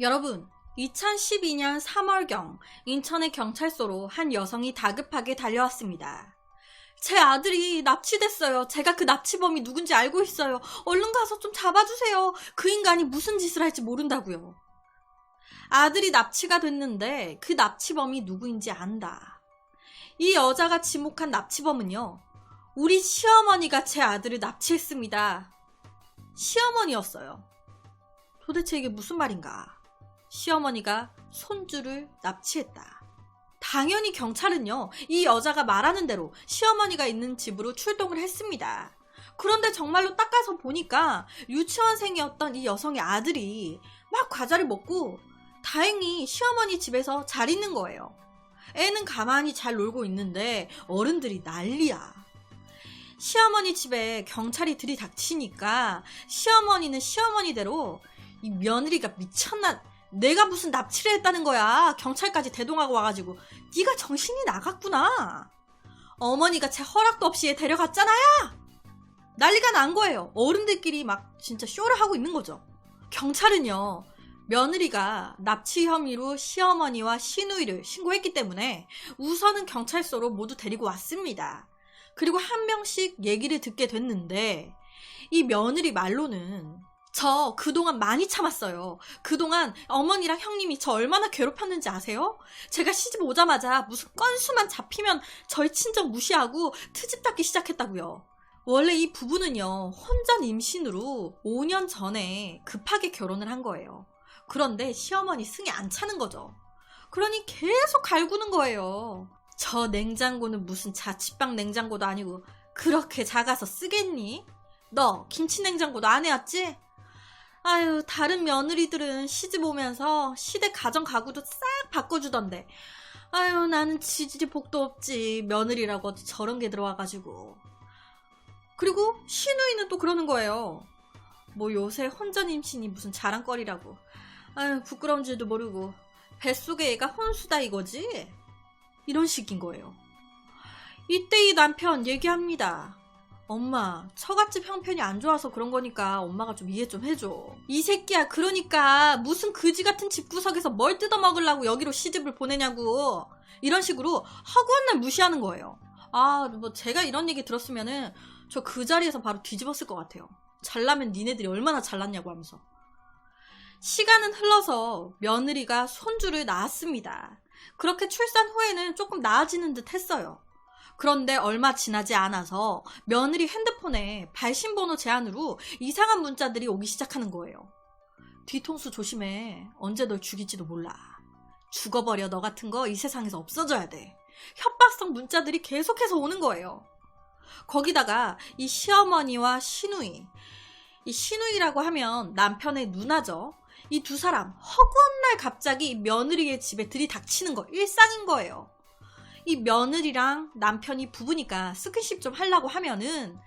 여러분, 2012년 3월경 인천의 경찰서로 한 여성이 다급하게 달려왔습니다. 제 아들이 납치됐어요. 제가 그 납치범이 누군지 알고 있어요. 얼른 가서 좀 잡아주세요. 그 인간이 무슨 짓을 할지 모른다고요. 아들이 납치가 됐는데 그 납치범이 누구인지 안다. 이 여자가 지목한 납치범은요. 우리 시어머니가 제 아들을 납치했습니다. 시어머니였어요. 도대체 이게 무슨 말인가? 시어머니가 손주를 납치했다. 당연히 경찰은요, 이 여자가 말하는 대로 시어머니가 있는 집으로 출동을 했습니다. 그런데 정말로 딱 가서 보니까 유치원생이었던 이 여성의 아들이 막 과자를 먹고 다행히 시어머니 집에서 잘 있는 거예요. 애는 가만히 잘 놀고 있는데 어른들이 난리야. 시어머니 집에 경찰이 들이닥치니까 시어머니는 시어머니대로 이 며느리가 미쳤나 내가 무슨 납치를 했다는 거야? 경찰까지 대동하고 와가지고. 네가 정신이 나갔구나. 어머니가 제 허락도 없이 얘 데려갔잖아요. 난리가 난 거예요. 어른들끼리 막 진짜 쇼를 하고 있는 거죠. 경찰은요 며느리가 납치 혐의로 시어머니와 시누이를 신고했기 때문에 우선은 경찰서로 모두 데리고 왔습니다. 그리고 한 명씩 얘기를 듣게 됐는데 이 며느리 말로는 저 그동안 많이 참았어요. 그동안 어머니랑 형님이 저 얼마나 괴롭혔는지 아세요? 제가 시집 오자마자 무슨 건수만 잡히면 저희 친정 무시하고 트집 잡기 시작했다고요. 원래 이 부부는요, 혼전 임신으로 5년 전에 급하게 결혼을 한 거예요. 그런데 시어머니 승에 안 차는 거죠. 그러니 계속 갈구는 거예요. 저 냉장고는 무슨 자취방 냉장고도 아니고 그렇게 작아서 쓰겠니? 너 김치 냉장고도 안 해왔지? 아유, 다른 며느리들은 시집 오면서 시댁 가정 가구도 싹 바꿔주던데. 아유, 나는 지질이 복도 없지. 며느리라고 저런 게 들어와가지고. 그리고 시누이는 또 그러는 거예요. 뭐 요새 혼전 임신이 무슨 자랑거리라고. 아유, 부끄러운 줄도 모르고. 뱃속에 애가 혼수다 이거지? 이런 식인 거예요. 이때 이 남편 얘기합니다. 엄마, 처갓집 형편이 안 좋아서 그런 거니까 엄마가 좀 이해 좀 해줘. 이 새끼야, 그러니까 무슨 그지 같은 집구석에서 뭘 뜯어먹으려고 여기로 시집을 보내냐고. 이런 식으로 허구한 날 무시하는 거예요. 아, 뭐 제가 이런 얘기 들었으면은 저 그 자리에서 바로 뒤집었을 것 같아요. 잘나면 니네들이 얼마나 잘났냐고 하면서. 시간은 흘러서 며느리가 손주를 낳았습니다. 그렇게 출산 후에는 조금 나아지는 듯 했어요. 그런데 얼마 지나지 않아서 며느리 핸드폰에 발신번호 제한으로 이상한 문자들이 오기 시작하는 거예요. 뒤통수 조심해. 언제 널 죽일지도 몰라. 죽어버려. 너 같은 거 이 세상에서 없어져야 돼. 협박성 문자들이 계속해서 오는 거예요. 거기다가 이 시어머니와 시누이. 이 시누이라고 하면 남편의 누나죠. 이 두 사람 허구한 날 갑자기 며느리의 집에 들이닥치는 거 일상인 거예요. 이 며느리랑 남편이 부부니까 스킨십 좀 하려고 하면은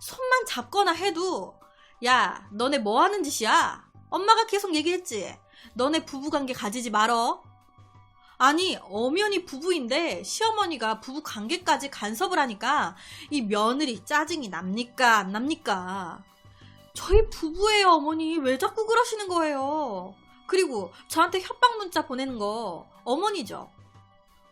손만 잡거나 해도 야 너네 뭐 하는 짓이야? 엄마가 계속 얘기했지. 너네 부부관계 가지지 말어. 아니 엄연히 부부인데 시어머니가 부부 관계까지 간섭을 하니까 이 며느리 짜증이 납니까 안 납니까? 저희 부부예요 어머니 왜 자꾸 그러시는 거예요? 그리고 저한테 협박 문자 보내는 거 어머니죠.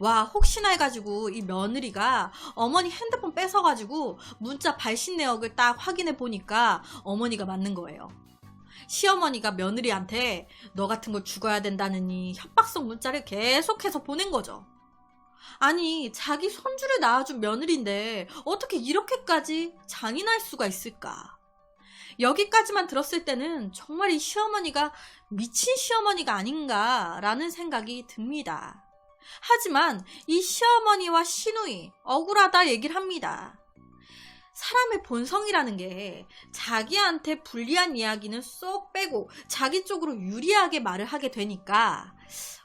와 혹시나 해가지고 이 며느리가 어머니 핸드폰 뺏어가지고 문자 발신 내역을 딱 확인해 보니까 어머니가 맞는 거예요. 시어머니가 며느리한테 너 같은 거 죽어야 된다느니 협박성 문자를 계속해서 보낸 거죠. 아니 자기 손주를 낳아준 며느리인데 어떻게 이렇게까지 잔인할 수가 있을까? 여기까지만 들었을 때는 정말 이 시어머니가 미친 시어머니가 아닌가라는 생각이 듭니다. 하지만 이 시어머니와 시누이 억울하다 얘기를 합니다. 사람의 본성이라는 게 자기한테 불리한 이야기는 쏙 빼고 자기 쪽으로 유리하게 말을 하게 되니까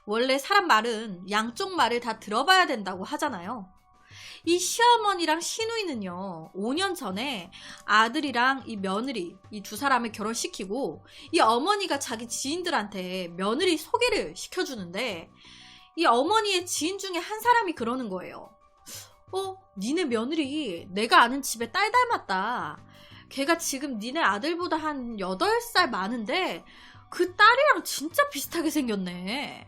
원래 사람 말은 양쪽 말을 다 들어봐야 된다고 하잖아요. 이 시어머니랑 시누이는요, 5년 전에 아들이랑 이 며느리, 이 두 사람을 결혼시키고, 이 어머니가 자기 지인들한테 며느리 소개를 시켜주는데, 이 어머니의 지인 중에 한 사람이 그러는 거예요. 어, 니네 며느리 내가 아는 집에 딸 닮았다. 걔가 지금 니네 아들보다 한 8살 많은데 그 딸이랑 진짜 비슷하게 생겼네.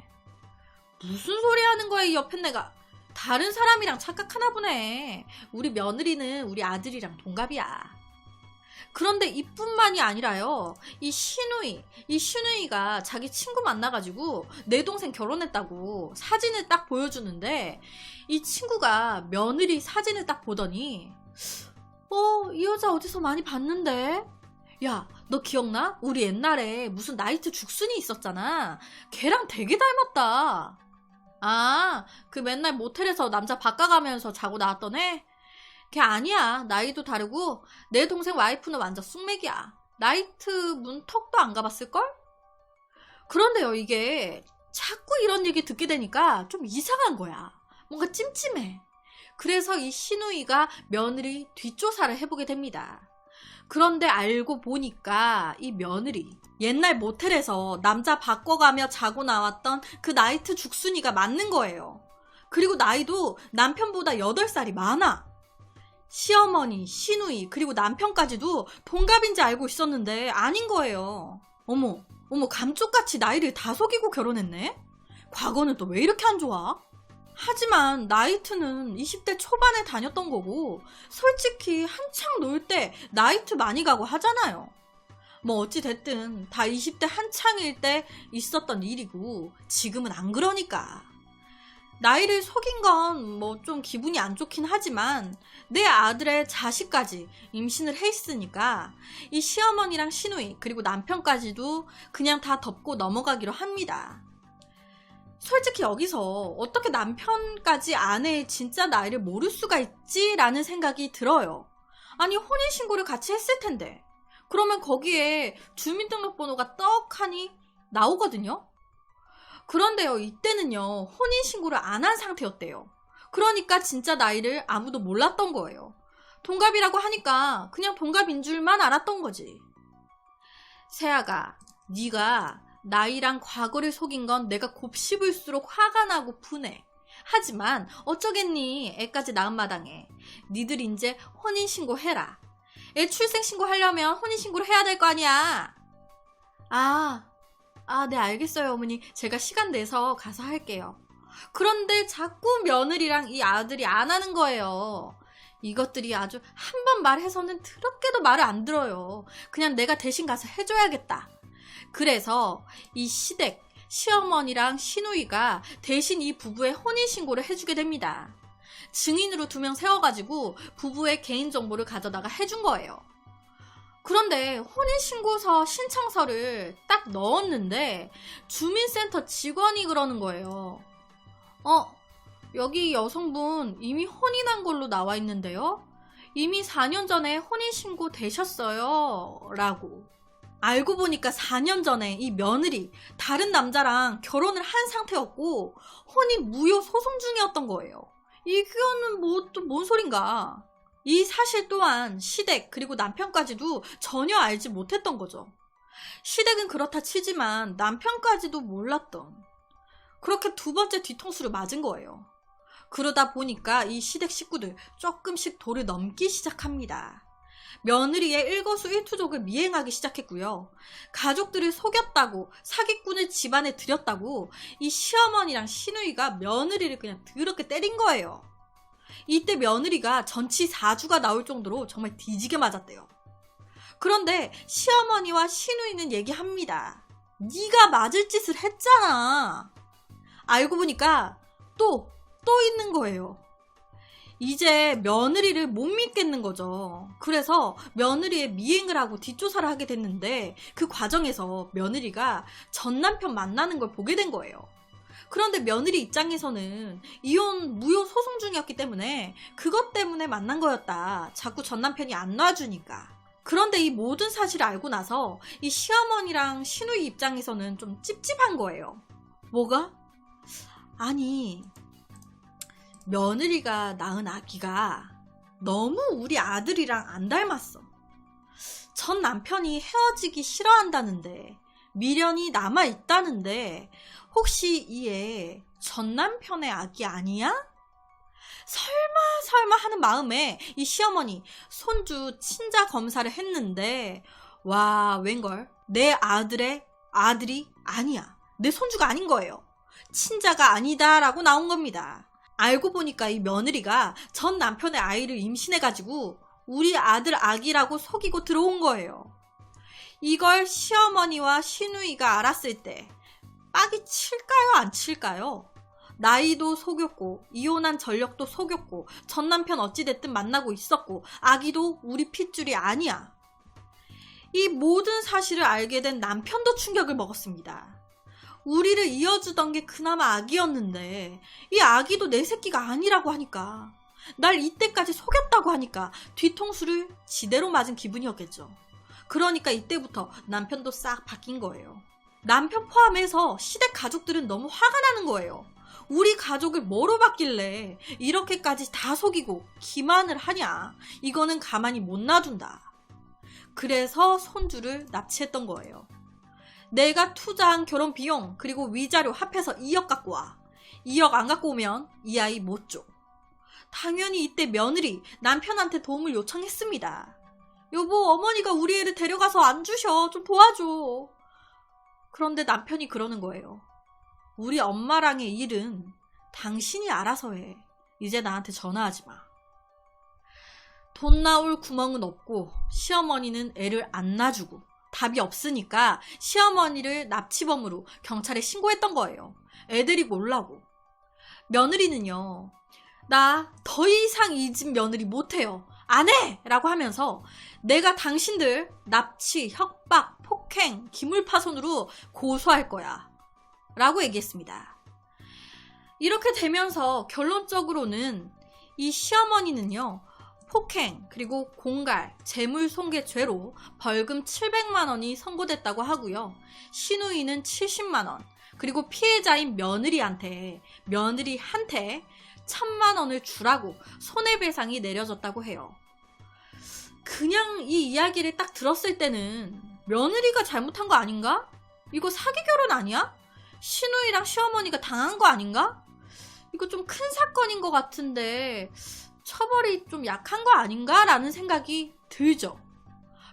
무슨 소리 하는 거야, 이 옆에 내가. 다른 사람이랑 착각하나 보네. 우리 며느리는 우리 아들이랑 동갑이야. 그런데 이뿐만이 아니라요. 이 신우이, 이 신우이가 자기 친구 만나가지고 내 동생 결혼했다고 사진을 딱 보여주는데 이 친구가 며느리 사진을 딱 보더니 어, 이 여자 어디서 많이 봤는데? 야, 너 기억나? 우리 옛날에 무슨 나이트 죽순이 있었잖아. 걔랑 되게 닮았다. 아, 그 맨날 모텔에서 남자 바꿔가면서 자고 나왔던 애? 걔 아니야. 나이도 다르고 내 동생 와이프는 완전 쑥맥이야. 나이트 문턱도 안 가봤을걸? 그런데요, 이게 자꾸 이런 얘기 듣게 되니까 좀 이상한 거야. 뭔가 찜찜해. 그래서 이 신우이가 며느리 뒷조사를 해보게 됩니다. 그런데 알고 보니까 이 며느리 옛날 모텔에서 남자 바꿔가며 자고 나왔던 그 나이트 죽순이가 맞는 거예요. 그리고 나이도 남편보다 8살이 많아. 시어머니, 시누이, 그리고 남편까지도 동갑인지 알고 있었는데 아닌 거예요. 어머, 어머, 감쪽같이 나이를 다 속이고 결혼했네? 과거는 또 왜 이렇게 안 좋아? 하지만 나이트는 20대 초반에 다녔던 거고, 솔직히 한창 놀 때 나이트 많이 가고 하잖아요. 뭐 어찌됐든 다 20대 한창일 때 있었던 일이고, 지금은 안 그러니까. 나이를 속인 건 뭐 좀 기분이 안 좋긴 하지만 내 아들의 자식까지 임신을 해 있으니까 이 시어머니랑 시누이 그리고 남편까지도 그냥 다 덮고 넘어가기로 합니다. 솔직히 여기서 어떻게 남편까지 아내의 진짜 나이를 모를 수가 있지라는 생각이 들어요. 아니 혼인신고를 같이 했을 텐데 그러면 거기에 주민등록번호가 떡하니 나오거든요. 그런데요, 이때는요, 혼인신고를 안 한 상태였대요. 그러니까 진짜 나이를 아무도 몰랐던 거예요. 동갑이라고 하니까 그냥 동갑인 줄만 알았던 거지. 세아가, 네가 나이랑 과거를 속인 건 내가 곱씹을수록 화가 나고 분해. 하지만 어쩌겠니? 애까지 낳은 마당에. 니들 이제 혼인신고 해라. 애 출생신고 하려면 혼인신고를 해야 될 거 아니야. 아, 아, 네, 알겠어요, 어머니. 제가 시간 내서 가서 할게요. 그런데 자꾸 며느리랑 이 아들이 안 하는 거예요. 이것들이 아주 한 번 말해서는 더럽게도 말을 안 들어요. 그냥 내가 대신 가서 해줘야겠다. 그래서 이 시댁, 시어머니랑 시누이가 대신 이 부부의 혼인신고를 해주게 됩니다. 증인으로 두 명 세워가지고 부부의 개인정보를 가져다가 해준 거예요. 그런데 혼인신고서 신청서를 딱 넣었는데 주민센터 직원이 그러는 거예요. 어, 여기 여성분 이미 혼인한 걸로 나와 있는데요? 이미 4년 전에 혼인신고 되셨어요. 라고. 알고 보니까 4년 전에 이 며느리 다른 남자랑 결혼을 한 상태였고 혼인 무효 소송 중이었던 거예요. 이거는 뭐 또 뭔 소린가? 이 사실 또한 시댁 그리고 남편까지도 전혀 알지 못했던 거죠. 시댁은 그렇다 치지만 남편까지도 몰랐던 그렇게 두 번째 뒤통수를 맞은 거예요. 그러다 보니까 이 시댁 식구들 조금씩 도를 넘기 시작합니다. 며느리의 일거수일투족을 미행하기 시작했고요. 가족들을 속였다고 사기꾼을 집안에 들였다고 이 시어머니랑 시누이가 며느리를 그냥 더럽게 때린 거예요. 이때 며느리가 전치 4주가 나올 정도로 정말 뒤지게 맞았대요. 그런데 시어머니와 시누이는 얘기합니다. 네가 맞을 짓을 했잖아. 알고 보니까 또, 또 있는 거예요. 이제 며느리를 못 믿겠는 거죠. 그래서 며느리의 미행을 하고 뒷조사를 하게 됐는데 그 과정에서 며느리가 전 남편 만나는 걸 보게 된 거예요. 그런데 며느리 입장에서는 이혼 무효 소송 중이었기 때문에 그것 때문에 만난 거였다. 자꾸 전 남편이 안 놔주니까. 그런데 이 모든 사실을 알고 나서 이 시어머니랑 시누이 입장에서는 좀 찝찝한 거예요. 뭐가? 아니, 며느리가 낳은 아기가 너무 우리 아들이랑 안 닮았어. 전 남편이 헤어지기 싫어한다는데, 미련이 남아있다는데, 혹시 이애 전 남편의 아기 아니야? 설마 설마 하는 마음에 이 시어머니 손주 친자 검사를 했는데 와 웬걸 내 아들의 아들이 아니야. 내 손주가 아닌 거예요. 친자가 아니다라고 나온 겁니다. 알고 보니까 이 며느리가 전 남편의 아이를 임신해가지고 우리 아들 아기라고 속이고 들어온 거예요. 이걸 시어머니와 시누이가 알았을 때 빡이 칠까요? 안 칠까요? 나이도 속였고 이혼한 전력도 속였고 전 남편 어찌됐든 만나고 있었고 아기도 우리 핏줄이 아니야. 이 모든 사실을 알게 된 남편도 충격을 먹었습니다. 우리를 이어주던 게 그나마 아기였는데 이 아기도 내 새끼가 아니라고 하니까 날 이때까지 속였다고 하니까 뒤통수를 지대로 맞은 기분이었겠죠. 그러니까 이때부터 남편도 싹 바뀐 거예요. 남편 포함해서 시댁 가족들은 너무 화가 나는 거예요. 우리 가족을 뭐로 봤길래 이렇게까지 다 속이고 기만을 하냐. 이거는 가만히 못 놔둔다. 그래서 손주를 납치했던 거예요. 내가 투자한 결혼 비용 그리고 위자료 합해서 2억 갖고 와. 2억 안 갖고 오면 이 아이 못 줘. 당연히 이때 며느리 남편한테 도움을 요청했습니다. 여보, 어머니가 우리 애를 데려가서 안 주셔. 좀 도와줘. 그런데 남편이 그러는 거예요. 우리 엄마랑의 일은 당신이 알아서 해. 이제 나한테 전화하지 마. 돈 나올 구멍은 없고 시어머니는 애를 안 놔주고 답이 없으니까 시어머니를 납치범으로 경찰에 신고했던 거예요. 애들이 몰라고. 며느리는요. 나 더 이상 이 집 며느리 못해요. 안 해! 라고 하면서 내가 당신들 납치, 협박, 폭행, 기물파손으로 고소할 거야. 라고 얘기했습니다. 이렇게 되면서 결론적으로는 이 시어머니는요, 폭행, 그리고 공갈, 재물손괴죄로 벌금 700만 원이 선고됐다고 하고요. 신우이는 70만 원, 그리고 피해자인 며느리한테, 며느리한테 1000만 원을 주라고 손해배상이 내려졌다고 해요. 그냥 이 이야기를 딱 들었을 때는 며느리가 잘못한 거 아닌가? 이거 사기 결혼 아니야? 신우이랑 시어머니가 당한 거 아닌가? 이거 좀 큰 사건인 것 같은데 처벌이 좀 약한 거 아닌가? 라는 생각이 들죠.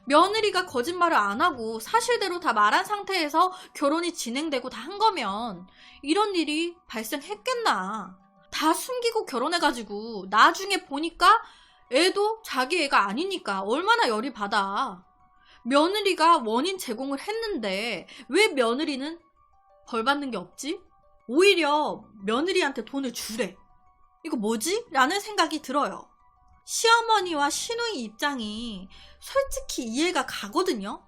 며느리가 거짓말을 안 하고 사실대로 다 말한 상태에서 결혼이 진행되고 다 한 거면 이런 일이 발생했겠나. 다 숨기고 결혼해가지고 나중에 보니까 애도 자기 애가 아니니까 얼마나 열이 받아. 며느리가 원인 제공을 했는데 왜 며느리는 벌 받는 게 없지? 오히려 며느리한테 돈을 주래. 이거 뭐지? 라는 생각이 들어요. 시어머니와 시누이 입장이 솔직히 이해가 가거든요.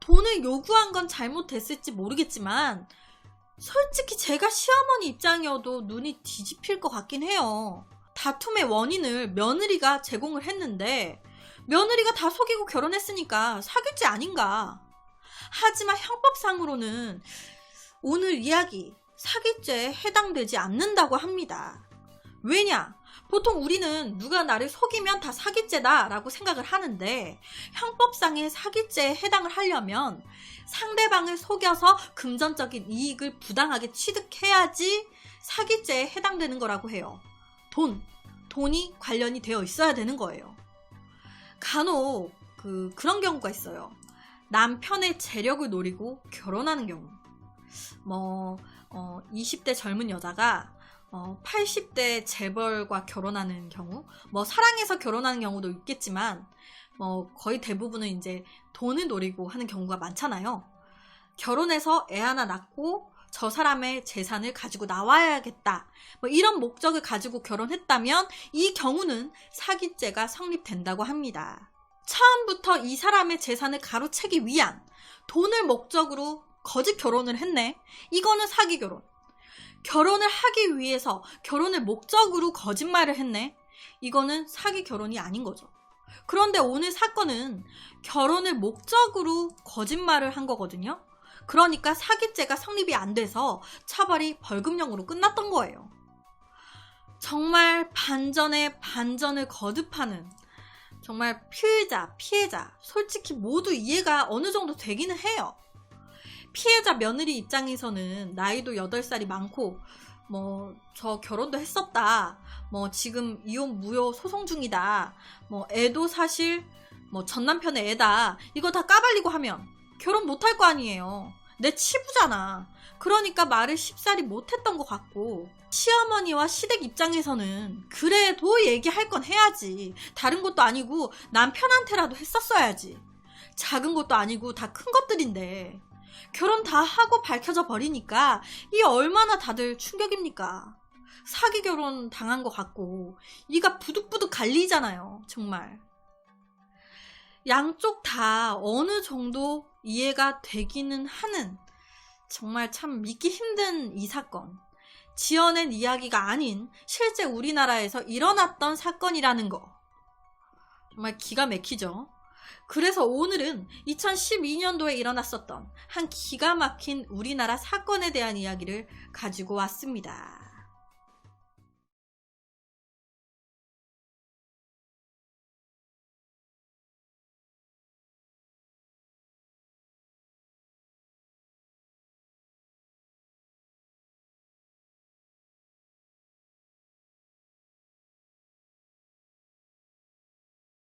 돈을 요구한 건 잘못됐을지 모르겠지만 솔직히 제가 시어머니 입장이어도 눈이 뒤집힐 것 같긴 해요. 다툼의 원인을 며느리가 제공을 했는데 며느리가 다 속이고 결혼했으니까 사귈지 아닌가. 하지만 형법상으로는 오늘 이야기 사기죄에 해당되지 않는다고 합니다. 왜냐? 보통 우리는 누가 나를 속이면 다 사기죄다 라고 생각을 하는데 형법상의 사기죄에 해당을 하려면 상대방을 속여서 금전적인 이익을 부당하게 취득해야지 사기죄에 해당되는 거라고 해요. 돈, 돈이 관련이 되어 있어야 되는 거예요. 간혹 그 그런 경우가 있어요. 남편의 재력을 노리고 결혼하는 경우. 뭐 어, 20대 젊은 여자가 어, 80대 재벌과 결혼하는 경우, 뭐 사랑해서 결혼하는 경우도 있겠지만, 뭐 거의 대부분은 이제 돈을 노리고 하는 경우가 많잖아요. 결혼해서 애 하나 낳고 저 사람의 재산을 가지고 나와야겠다. 뭐 이런 목적을 가지고 결혼했다면 이 경우는 사기죄가 성립된다고 합니다. 처음부터 이 사람의 재산을 가로채기 위한 돈을 목적으로 거짓 결혼을 했네. 이거는 사기 결혼. 결혼을 하기 위해서 결혼을 목적으로 거짓말을 했네. 이거는 사기 결혼이 아닌 거죠. 그런데 오늘 사건은 결혼을 목적으로 거짓말을 한 거거든요. 그러니까 사기죄가 성립이 안 돼서 처벌이 벌금형으로 끝났던 거예요. 정말 반전에 반전을 거듭하는 정말 피해자, 피해자, 솔직히 모두 이해가 어느 정도 되기는 해요. 피해자 며느리 입장에서는 나이도 8살이 많고 뭐 저 결혼도 했었다. 뭐 지금 이혼 무효 소송 중이다. 뭐 애도 사실 뭐 전 남편의 애다. 이거 다 까발리고 하면 결혼 못할 거 아니에요. 내 치부잖아. 그러니까 말을 쉽사리 못했던 것 같고 시어머니와 시댁 입장에서는 그래도 얘기할 건 해야지. 다른 것도 아니고 남편한테라도 했었어야지. 작은 것도 아니고 다 큰 것들인데 결혼 다 하고 밝혀져 버리니까 이 얼마나 다들 충격입니까? 사기 결혼 당한 것 같고 이가 부득부득 갈리잖아요. 정말. 양쪽 다 어느 정도 이해가 되기는 하는 정말 참 믿기 힘든 이 사건. 지어낸 이야기가 아닌 실제 우리나라에서 일어났던 사건이라는 거. 정말 기가 막히죠? 그래서 오늘은 2012년도에 일어났었던 한 기가 막힌 우리나라 사건에 대한 이야기를 가지고 왔습니다.